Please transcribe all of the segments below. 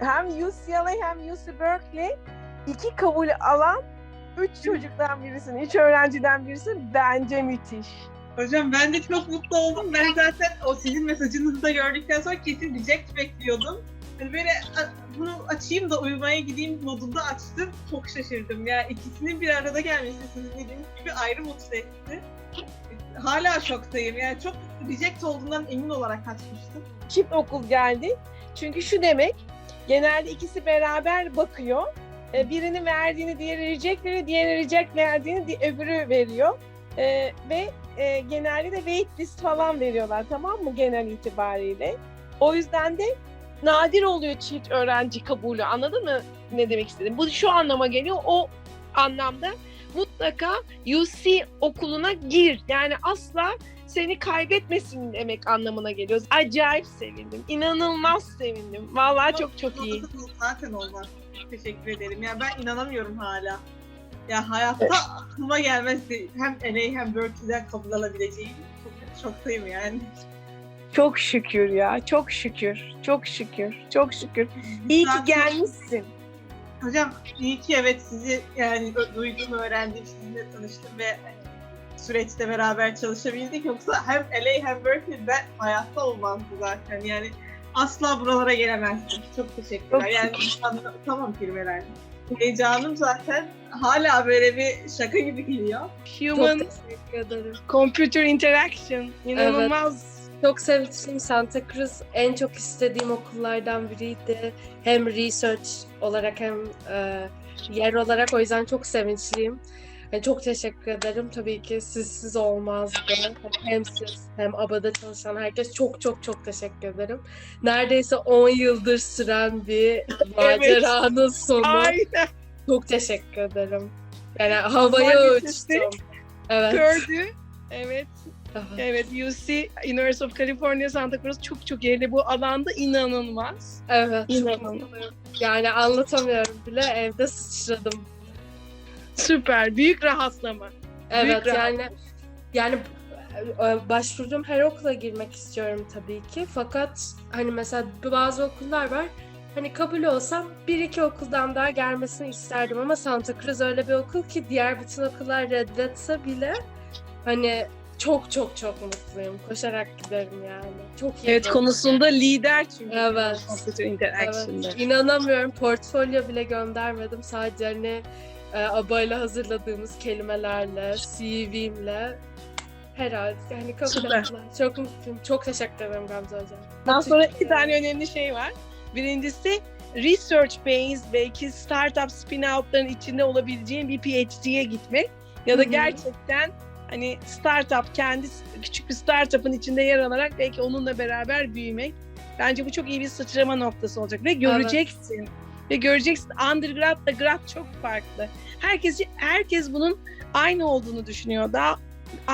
hem UCLA hem UC Berkeley iki kabul alan üç çocuktan birisin, üç öğrenciden birisin. Bence müthiş. Hocam ben de çok mutlu oldum. Ben zaten o sizin mesajınızı da gördükten sonra kesin reject bekliyordum. Hani böyle bunu açayım da uyumaya gideyim modunda açtım. Çok şaşırdım. Ya ikisinin bir arada gelmesi sizin dediğiniz gibi ayrı mutlu etti. Hala şoktayım. Yani çok reject olduğundan emin olarak açmıştım. Çift okul geldi. Çünkü şu demek, genelde ikisi beraber bakıyor. E, Birini verdiğini diğeri reject veriyor, diğeri reject verdiğini di- öbürü veriyor. E, ve e, genelde de wait list falan veriyorlar tamam mı genel itibariyle. O yüzden de nadir oluyor çift öğrenci kabulü anladın mı ne demek istedim? Bu şu anlama geliyor o anlamda mutlaka UC okuluna gir. Yani asla seni kaybetmesin demek anlamına geliyor. Acayip sevindim. İnanılmaz sevindim. Vallahi çok çok iyi. Zaten olmaz. Teşekkür ederim. Yani ben inanamıyorum hala. Ya hayatta aklıma gelmezdi. Hem LA hem Berkeley'den kabul alabileceğim. Çok şoktayım yani. Çok şükür ya. Çok şükür. Çok şükür. Çok şükür. İyi ki gelmişsin. Hocam iyi ki evet sizi yani duydum, öğrendim, sizinle tanıştım ve süreçte beraber çalışabildik. Yoksa hem LA hem Berkeley'de hayatta olmazdı zaten. Yani asla buralara gelemezdim. Çok teşekkürler. Çok yani tamam kelimeler. Heyecanım zaten hala böyle bir şaka gibi geliyor. Human Çok teşekkür ederim. Computer Interaction. İnanılmaz. Çok sevinçliyim. Santa Cruz en çok istediğim okullardan biriydi. Hem research olarak hem e, yer olarak o yüzden çok sevinçliyim. Yani çok teşekkür ederim. Tabii ki sizsiz olmazdı. Hem siz hem ABA'da çalışan herkes çok çok çok teşekkür ederim. Neredeyse 10 yıldır süren bir maceranın sonu. Aynen. Çok teşekkür ederim. Yani havaya uçtum. Evet. Gördü. Evet. Evet. Evet. UC University of California Santa Cruz çok çok yerli bu alanda inanılmaz. Evet. İnanılmaz. Yani anlatamıyorum bile evde sıçradım. Süper. Büyük rahatlama. Evet rahat- yani yani e, başvurduğum her okula girmek istiyorum tabii ki. Fakat hani mesela bazı okullar var. Hani kabul olsam bir iki okuldan daha gelmesini isterdim ama Santa Cruz öyle bir okul ki diğer bütün okullar reddetse bile hani çok çok çok mutluyum. Koşarak giderim yani. Çok iyi. Evet konusunda lider çünkü. Evet. Evet, inanamıyorum. Portfolyo bile göndermedim. Sadece hani e, abayla hazırladığımız kelimelerle, CV'mle herhalde yani kabul ettiler. Çok mutluyum. Çok teşekkür ederim Gamze Hocam. Ondan sonra iki tane önemli şey var. Birincisi research based belki startup spin out'ların içinde olabileceğin bir PhD'ye gitmek ya da gerçekten hani startup kendi küçük bir startup'ın içinde yer alarak belki onunla beraber büyümek. Bence bu çok iyi bir sıçrama noktası olacak ve göreceksin. Ve göreceksin undergrad'la grad çok farklı. Herkes herkes bunun aynı olduğunu düşünüyor. Daha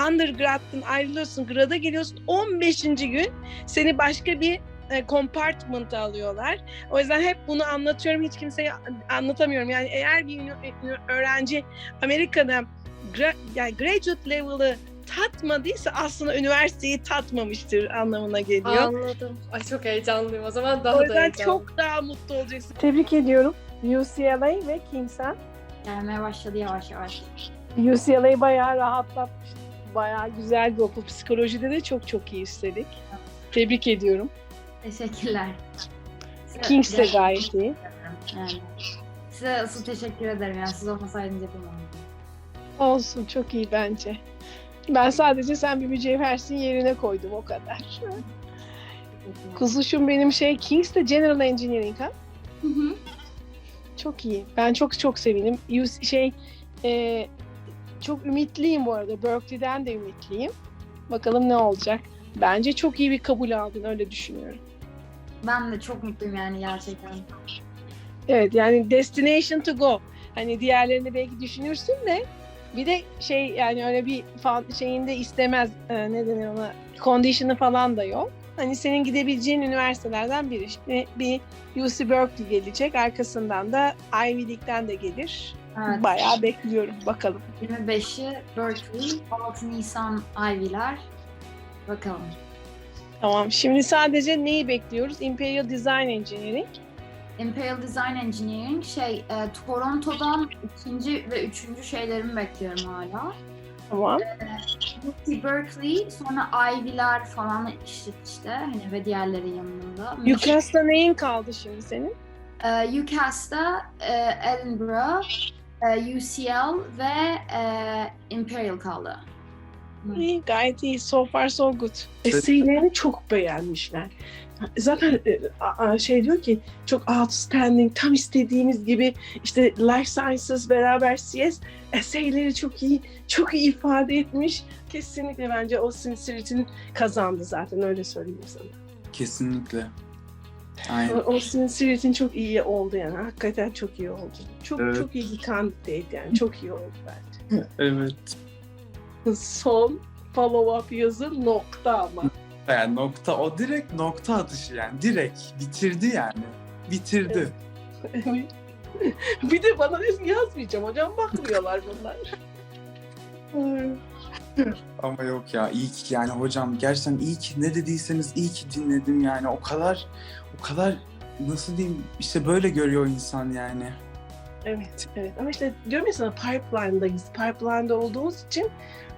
undergrad'dan ayrılıyorsun, grada geliyorsun. 15. gün seni başka bir e, compartment'a alıyorlar. O yüzden hep bunu anlatıyorum. Hiç kimseye anlatamıyorum. Yani eğer bir öğrenci Amerika'da gra- yani graduate level'ı tatmadıysa aslında üniversiteyi tatmamıştır anlamına geliyor. Anladım. Ay çok heyecanlıyım. O zaman daha o da yüzden heyecanlıyım. çok daha mutlu olacaksın. Tebrik ediyorum. UCLA ve Kings'en. Gelmeye başladı yavaş yavaş. UCLA'yı bayağı rahatlatmış. Bayağı güzel bir okul. Psikolojide de çok çok iyi üstelik. Tebrik ediyorum. Teşekkürler. Kings de gayet iyi. Yani. Size asıl teşekkür ederim. Yani siz olmasaydınız yapamazdım. Olsun çok iyi bence. Ben sadece sen bir mücevhersin yerine koydum o kadar. Kuzuşum benim şey Kings'te General Engineering ha. Hı hı. Çok iyi. Ben çok çok sevindim. Şey e, çok ümitliyim bu arada. Berkeley'den de ümitliyim. Bakalım ne olacak. Bence çok iyi bir kabul aldın öyle düşünüyorum. Ben de çok mutluyum yani gerçekten. Evet yani destination to go. Hani diğerlerini belki düşünürsün de bir de şey yani öyle bir şeyinde istemez e, ne denir ona condition'ı falan da yok. Hani senin gidebileceğin üniversitelerden biri. Şimdi bir UC Berkeley gelecek. Arkasından da Ivy League'den de gelir. Evet. Bayağı bekliyorum. Bakalım. 25'i Berkeley, 6 Nisan Ivy'ler. Bakalım. Tamam. Şimdi sadece neyi bekliyoruz? Imperial Design Engineering. Imperial Design Engineering şey e, Toronto'dan ikinci ve üçüncü şeylerimi bekliyorum hala. Tamam. UC Berkeley, sonra Ivy'ler falan işte, işte hani ve diğerleri yanında. UCAS'ta neyin kaldı şimdi senin? Ee, UCAS'ta e, Edinburgh, e, UCL ve e, Imperial kaldı. İyi, gayet iyi. So far so good. Eseylerini çok beğenmişler. Zaten e, şey diyor ki çok outstanding, tam istediğimiz gibi işte Life Sciences beraber CS eseyleri çok iyi, çok iyi ifade etmiş. Kesinlikle bence o Sincerity'nin kazandı zaten öyle söyleyeyim sana. Kesinlikle. Aynen. O, Sincerity'nin çok iyi oldu yani. Hakikaten çok iyi oldu. Çok Evet. çok iyi bir candidate yani. Çok iyi oldu bence. Evet. Son follow-up yazı nokta ama. Yani nokta o direkt nokta atışı yani. Direkt bitirdi yani. Bitirdi. bir de bana diyorsun yazmayacağım hocam bakmıyorlar bunlar. Ama yok ya iyi ki yani hocam gerçekten iyi ki ne dediyseniz iyi ki dinledim yani. O kadar o kadar nasıl diyeyim işte böyle görüyor insan yani. Evet, evet. Ama işte diyorum ya sana pipeline'dayız. Pipeline'da olduğumuz için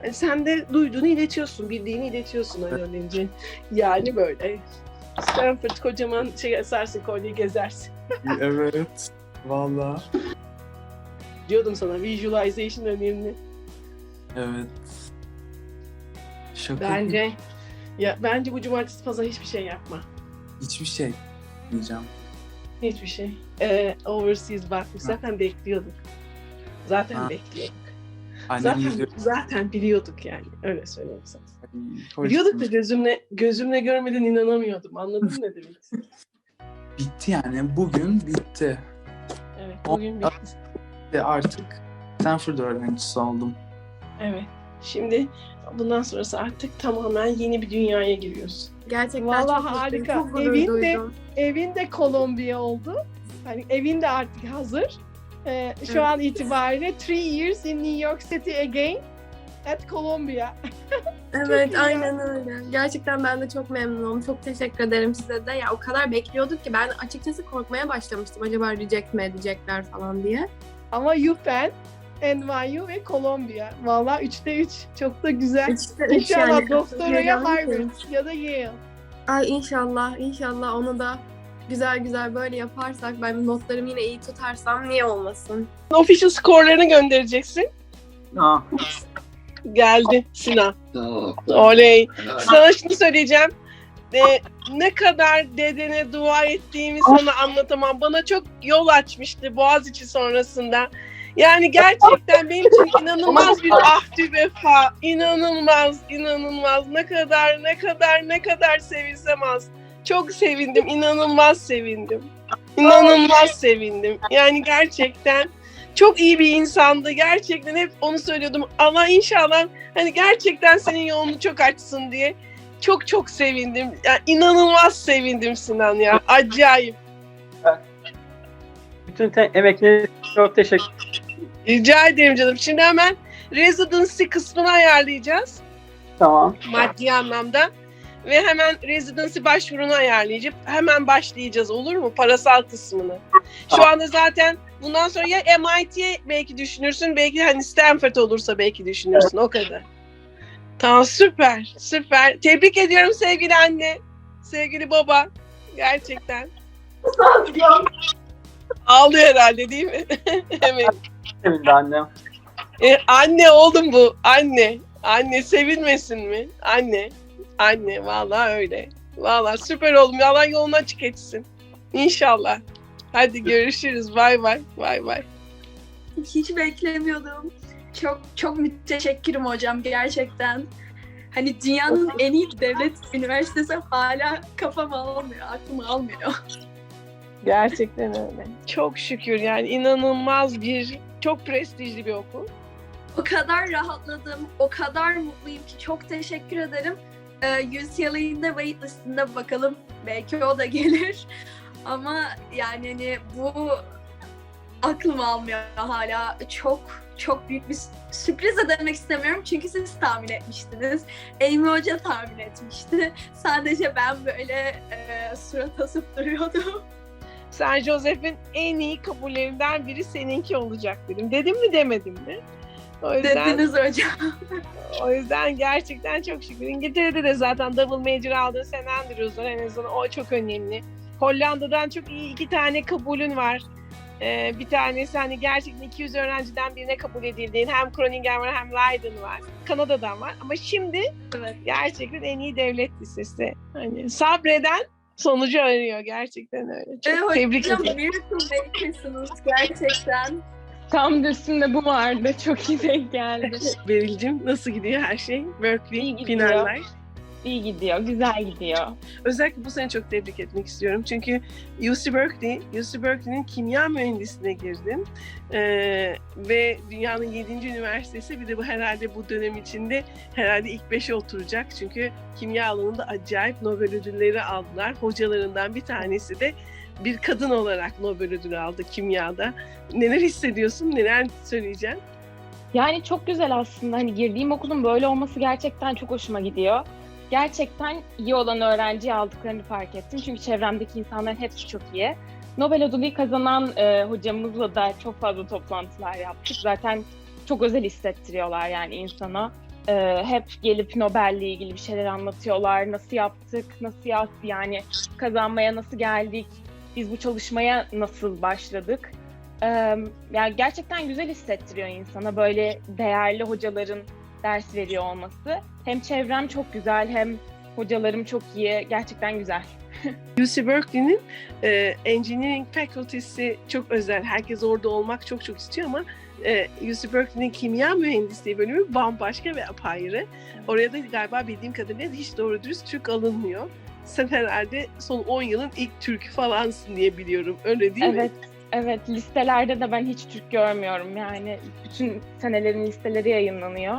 hani sen de duyduğunu iletiyorsun, bildiğini iletiyorsun öyle olunca. Yani böyle. Stanford kocaman şey asarsın, kolyeyi gezersin. evet. Vallahi. Diyordum sana visualization önemli. Evet. Şaka. Bence ya bence bu cumartesi pazar hiçbir şey yapma. Hiçbir şey diyeceğim. Hiçbir şey. Ee, overseas bakmış. Zaten bekliyorduk. Zaten Ha. bekliyorduk. Annem Zaten, zaten biliyorduk yani. Öyle söyleyeyim sana. "Ay, Biliyorduk da gözümle gözümle görmeden inanamıyordum. Anladın ne demek? Bitti yani. Bugün bitti. Evet. Bugün bitti. Ve artık Stanford öğrencisi oldum. Evet. Şimdi bundan sonrası artık tamamen yeni bir dünyaya giriyorsun. Gerçekten Vallahi çok harika. Çok gurur Evin de-. Evin de Kolombiya oldu. Hani evin de artık hazır. Ee, şu Evet. an itibariyle three years in New York City again at Columbia. Evet aynen öyle. Gerçekten ben de çok memnunum. Çok teşekkür ederim size de. Ya o kadar bekliyorduk ki ben açıkçası korkmaya başlamıştım. Acaba reject mi edecekler falan diye. Ama UPenn, NYU ve Columbia. Valla üçte üç. Çok da güzel. İşte üç İnşallah yani. doktora ya Heyecanlıyım. Harvard ya da Yale. Ay inşallah, inşallah onu da güzel güzel böyle yaparsak, ben notlarımı yine iyi tutarsam niye olmasın? Official skorlarını göndereceksin. Aa, Geldi Sinan. tamam. Oley. Sana şunu söyleyeceğim. Ee, ne kadar dedene dua ettiğimi sana anlatamam. Bana çok yol açmıştı Boğaziçi sonrasında. Yani gerçekten benim için inanılmaz bir ahdü vefa. İnanılmaz, inanılmaz. Ne kadar, ne kadar, ne kadar sevilsem az. Çok sevindim, inanılmaz sevindim. İnanılmaz sevindim. Yani gerçekten çok iyi bir insandı. Gerçekten hep onu söylüyordum. Allah inşallah hani gerçekten senin yolunu çok açsın diye. Çok çok sevindim. Yani inanılmaz sevindim Sinan ya. Acayip. Bütün için çok teşekkür Rica ederim canım. Şimdi hemen residency kısmını ayarlayacağız. Tamam. Maddi anlamda. Ve hemen residency başvurunu ayarlayacağız. Hemen başlayacağız olur mu? Parasal kısmını. Şu Tamam. anda zaten bundan sonra ya MIT'ye belki düşünürsün. Belki hani Stanford olursa belki düşünürsün. O kadar. Tamam süper. Süper. Tebrik ediyorum sevgili anne. Sevgili baba. Gerçekten. Ağlıyor herhalde değil mi? evet. Sevindi annem. E, anne oğlum bu. Anne. Anne sevinmesin mi? Anne. Anne. Vallahi öyle. Vallahi süper oğlum. Yalan yolunu açık etsin. İnşallah. Hadi görüşürüz. Bay bay. Bay bay. Hiç beklemiyordum. Çok çok müteşekkirim hocam gerçekten. Hani dünyanın en iyi devlet üniversitesi hala kafam almıyor, aklım almıyor. Gerçekten öyle. Çok şükür yani inanılmaz bir çok prestijli bir okul. O kadar rahatladım, o kadar mutluyum ki çok teşekkür ederim. Ee, UCLA'nin de wait listinde bakalım. Belki o da gelir. Ama yani hani bu aklım almıyor hala. Çok çok büyük bir sürpriz de demek istemiyorum çünkü siz tahmin etmiştiniz. Amy Hoca tahmin etmişti. Sadece ben böyle e, surat asıp duruyordum. San Joseph'in en iyi kabullerinden biri seninki olacak dedim. Dedim mi demedim mi? O yüzden, Dediniz hocam. o yüzden gerçekten çok şükür. İngiltere'de de zaten double major aldığın St. Andrews'un en azından o çok önemli. Hollanda'dan çok iyi iki tane kabulün var. Ee, bir tanesi hani gerçekten 200 öğrenciden birine kabul edildiğin hem Groningen var hem Leiden var. Kanada'dan var. Ama şimdi Evet. gerçekten en iyi devlet lisesi. Hani sabreden sonucu arıyor gerçekten öyle. Çok tebrik hocam ederim. miracle gerçekten. Tam üstünde bu vardı. Çok iyi denk geldi. Beril'cim nasıl gidiyor her şey? Berkeley, finaller. İyi gidiyor, güzel gidiyor. Özellikle bu sene çok tebrik etmek istiyorum. Çünkü UC Berkeley, UC Berkeley'nin kimya mühendisliğine girdim. Ee, ve dünyanın 7. üniversitesi. Bir de bu herhalde bu dönem içinde herhalde ilk 5'e oturacak. Çünkü kimya alanında acayip Nobel ödülleri aldılar. Hocalarından bir tanesi de bir kadın olarak Nobel ödülü aldı kimyada. Neler hissediyorsun? Neler söyleyeceksin? Yani çok güzel aslında. Hani girdiğim okulun böyle olması gerçekten çok hoşuma gidiyor. Gerçekten iyi olan öğrenciyi aldıklarını fark ettim. Çünkü çevremdeki insanların hepsi çok iyi. Nobel ödülü kazanan e, hocamızla da çok fazla toplantılar yaptık. Zaten çok özel hissettiriyorlar yani insana. E, hep gelip Nobel'le ilgili bir şeyler anlatıyorlar. Nasıl yaptık, nasıl yaptık yani kazanmaya nasıl geldik, biz bu çalışmaya nasıl başladık. Ee, yani gerçekten güzel hissettiriyor insana böyle değerli hocaların ders veriyor olması. Hem çevrem çok güzel hem hocalarım çok iyi. Gerçekten güzel. UC Berkeley'nin e, Engineering Faculty'si çok özel. Herkes orada olmak çok çok istiyor ama e, UC Berkeley'nin kimya mühendisliği bölümü bambaşka ve apayrı. Oraya da galiba bildiğim kadarıyla hiç doğru dürüst Türk alınmıyor. Sen herhalde son 10 yılın ilk Türk'ü falansın diye biliyorum. Öyle değil mi? evet, evet listelerde de ben hiç Türk görmüyorum yani. Bütün senelerin listeleri yayınlanıyor.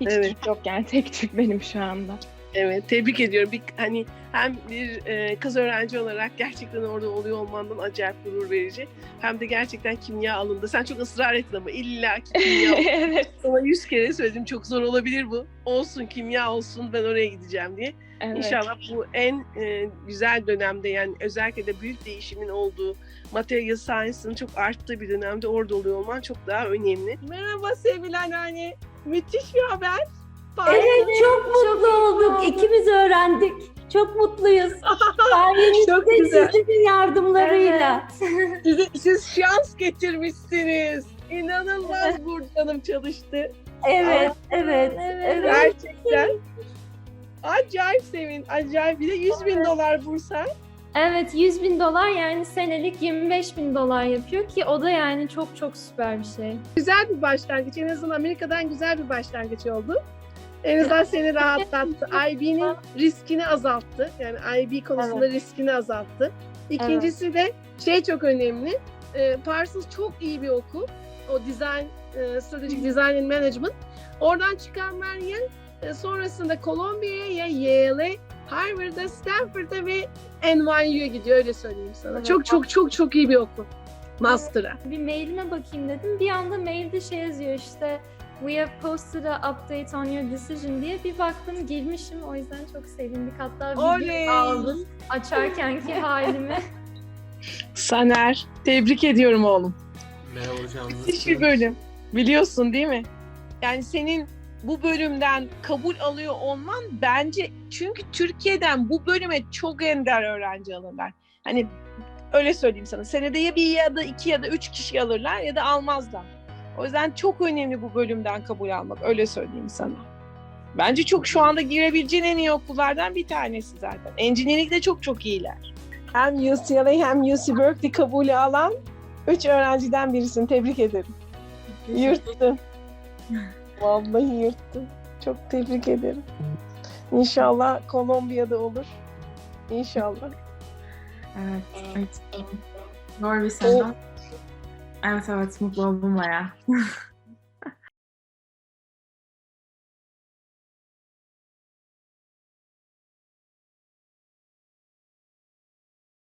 Hiç Evet. Türk yok yani tek Türk benim şu anda. Evet, tebrik ediyorum. Bir, hani hem bir e, kız öğrenci olarak gerçekten orada oluyor olmandan acayip gurur verici. Hem de gerçekten kimya alanında. Sen çok ısrar ettin ama illa ki kimya evet, Sana yüz kere söyledim çok zor olabilir bu. Olsun kimya olsun ben oraya gideceğim diye. evet. İnşallah bu en e, güzel dönemde yani özellikle de büyük değişimin olduğu material science'ın çok arttığı bir dönemde orada oluyor olman çok daha önemli. Merhaba sevgili anneanne. Müthiş bir haber. Evet çok mutlu olduk. İkimiz öğrendik. Çok mutluyuz. Çok güzel. sizin yardımlarıyla. Siz, siz şans getirmişsiniz. İnanılmaz Burcu çalıştı. Evet, evet, evet. Gerçekten. Acayip sevin. Acayip. Bir de 100 bin dolar bursa. Evet 100 bin dolar yani senelik 25 bin dolar yapıyor ki o da yani çok çok süper bir şey. güzel bir başlangıç. En azından Amerika'dan güzel bir başlangıç oldu. En azından seni rahatlattı. IB'nin riskini azalttı. Yani IB konusunda riskini azalttı. İkincisi de şey çok önemli. E, Parsons çok iyi bir okul. O design, e, strategic design and management. Oradan çıkanlar ya e, sonrasında Columbia'ya ya Yale'e, Harvard'a, Stanford'a ve NYU'ya gidiyor öyle söyleyeyim sana. Evet. Çok çok çok çok iyi bir okul. Master'a. Bir mailime bakayım dedim. Bir anda mailde şey yazıyor işte We have posted a update on your decision diye bir baktım girmişim o yüzden çok sevindik. Hatta Oley! video aldım açarkenki halimi. Saner, tebrik ediyorum oğlum. Merhaba hocam. Müthiş bir bölüm. Biliyorsun değil mi? Yani senin bu bölümden kabul alıyor olman bence çünkü Türkiye'den bu bölüme çok ender öğrenci alırlar. Hani öyle söyleyeyim sana. Senede ya bir ya da iki ya da üç kişi alırlar ya da almazlar. O yüzden çok önemli bu bölümden kabul almak. Öyle söyleyeyim sana. Bence çok şu anda girebileceğin en iyi okullardan bir tanesi zaten. Engineering'de çok çok iyiler. Hem UCLA hem UC Berkeley kabulü alan üç öğrenciden birisin. Tebrik ederim. Yırttın. Vallahi yırttın. Çok tebrik ederim. İnşallah Kolombiya'da olur. İnşallah. Evet. evet. Zor bir sene. Evet evet mutlu oldum baya.